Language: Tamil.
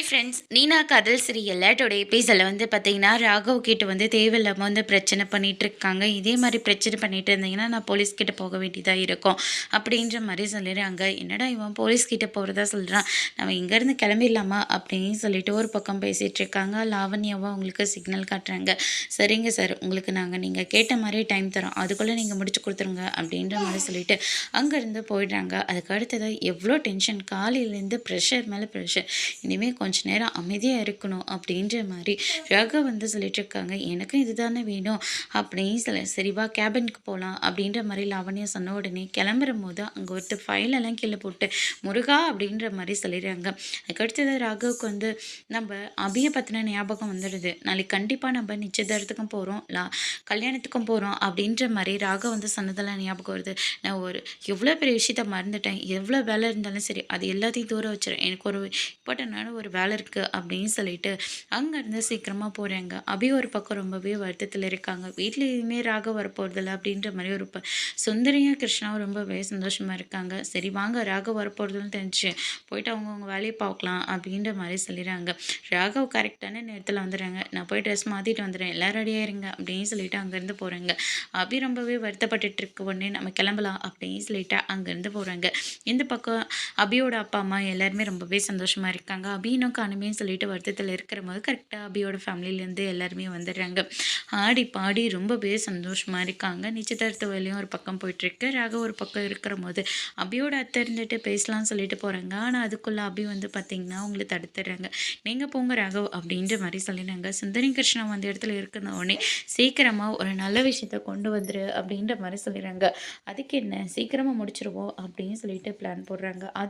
ஹாய் ஃப்ரெண்ட்ஸ் நீனா கதல் சீரியலில் டுடே எபிசோடில் வந்து பார்த்தீங்கன்னா ராகவ் கிட்ட வந்து தேவையில்லாமல் வந்து பிரச்சனை பண்ணிட்டு இருக்காங்க. இதே மாதிரி பிரச்சனை பண்ணிட்டு இருந்தீங்கன்னா நான் போலீஸ் கிட்ட போக வேண்டியதாக இருக்கும். அப்படின்ற மாதிரி சொல்லிடுறாங்க. என்னடா இவன் போலீஸ் கிட்ட போகிறதா சொல்கிறான் நம்ம இங்கேருந்து கிளம்பிடலாமா? அப்படின்னு சொல்லிட்டு ஒரு பக்கம் பேசிகிட்டு இருக்காங்க. லாவண்யாவா உங்களுக்கு சிக்னல் காட்டுறாங்க. சரிங்க சார் உங்களுக்கு நாங்கள் நீங்கள் கேட்ட மாதிரி டைம் தரோம். அதுக்குள்ளே நீங்கள் முடிச்சு கொடுத்துருங்க அப்படின்ற மாதிரி சொல்லிட்டு அங்கேருந்து போயிடுறாங்க. அதுக்கு அடுத்தது எவ்வளோ டென்ஷன் காலையிலேருந்து ப்ரெஷர் மேலே ப்ரெஷர் இனிமேல் கொஞ்ச நேரம் அமைதியாக இருக்கணும் அப்படின்ற மாதிரி ரக வந்து சொல்லிட்டு இருக்காங்க எனக்கும் இதுதானே வேணும். அப்படின்னு சொல்ல சரிவா கேபினுக்கு போகலாம் அப்படின்ற மாதிரி லாவண்யா சொன்ன உடனே கிளம்புற போது அங்கே ஒருத்தர் ஃபைல் எல்லாம் கீழே போட்டு முருகா அப்படின்ற மாதிரி சொல்லிடுறாங்க. அதுக்கடுத்தது ராகவுக்கு வந்து நம்ம அபியை பற்றின ஞாபகம் வந்துடுது. நாளைக்கு கண்டிப்பாக நம்ம நிச்சயதார்த்தத்துக்கும் போகிறோம் லா கல்யாணத்துக்கும் போகிறோம் அப்படின்ற மாதிரி ராக வந்து சொன்னதெல்லாம் ஞாபகம் வருது. நான் ஒரு எவ்வளோ பெரிய விஷயத்த மறந்துட்டேன். எவ்வளோ வேலை இருந்தாலும் சரி அது எல்லாத்தையும் தூர வச்சிடறேன் எனக்கு ஒரு இம்பார்ட்டண்டான ஒரு வேலை இருக்குது அப்படின்னு சொல்லிட்டு அங்கேருந்து சீக்கிரமாக போகிறாங்க அபி ஒரு பக்கம் ரொம்பவே வருத்தத்தில் இருக்காங்க. வீட்டில் எதுவுமே ராக வரப்போகிறதில்ல அப்படின்ற மாதிரி ஒரு சுந்தரியும் கிருஷ்ணாவும் ரொம்பவே சந்தோஷமாக இருக்காங்க. சரி வாங்க ராக வரப்போகிறதுன்னு தெரிஞ்சு போயிட்டு அவங்கவுங்க வேலையை பார்க்கலாம் அப்படின்ற மாதிரி சொல்லிடுறாங்க. ராகவ் கரெக்டான நேரத்தில் வந்துடுறாங்க. நான் போய் ட்ரெஸ் மாற்றிட்டு வந்துடுறேன். எல்லாம் ரெடியாக இருங்க அப்படின்னு சொல்லிட்டு அங்கேருந்து போகிறாங்க அபி ரொம்பவே வருத்தப்பட்டுட்டு இருக்க. உடனே நம்ம கிளம்பலாம் அப்படின்னு சொல்லிட்டு அங்கேருந்து போகிறாங்க இந்த பக்கம் அபியோட அப்பா அம்மா எல்லாருமே ரொம்பவே சந்தோஷமாக இருக்காங்க. அபி இன்னும் காணுமே சொல்லிட்டு வருத்தத்தில் இருக்கிற போது கரெக்டாக அபியோட ஃபேமிலியிலேருந்து எல்லாருமே வந்துடுறாங்க. ஆடி பாடி ரொம்பவே சந்தோஷமாக இருக்காங்க. நிச்சயதார்த்த வேலையும் ஒரு பக்கம் போயிட்டுருக்கு. ராக ஒரு பக்கம் இருக்கிற போது அபியோட அத்தை இருந்துட்டு பேசலாம்னு சொல்லிட்டு போகிறாங்க ஆனால் அதுக்குள்ளே அபி வந்து பார்த்திங்கன்னா உங்களை தடுத்துடுறாங்க. நீங்கள் போங்க ராகவ் அப்படின்ற மாதிரி சொல்லிடுறாங்க. சுந்தரி கிருஷ்ணா அந்த இடத்துல இருக்கிற உடனே சீக்கிரமாக ஒரு நல்ல விஷயத்த கொண்டு வந்துரு அப்படின்ற மாதிரி சொல்லிடுறாங்க. அதுக்கு என்ன? சீக்கிரமாக முடிச்சிருவோம் அப்படின்னு சொல்லிட்டு பிளான் போடுறாங்க. அது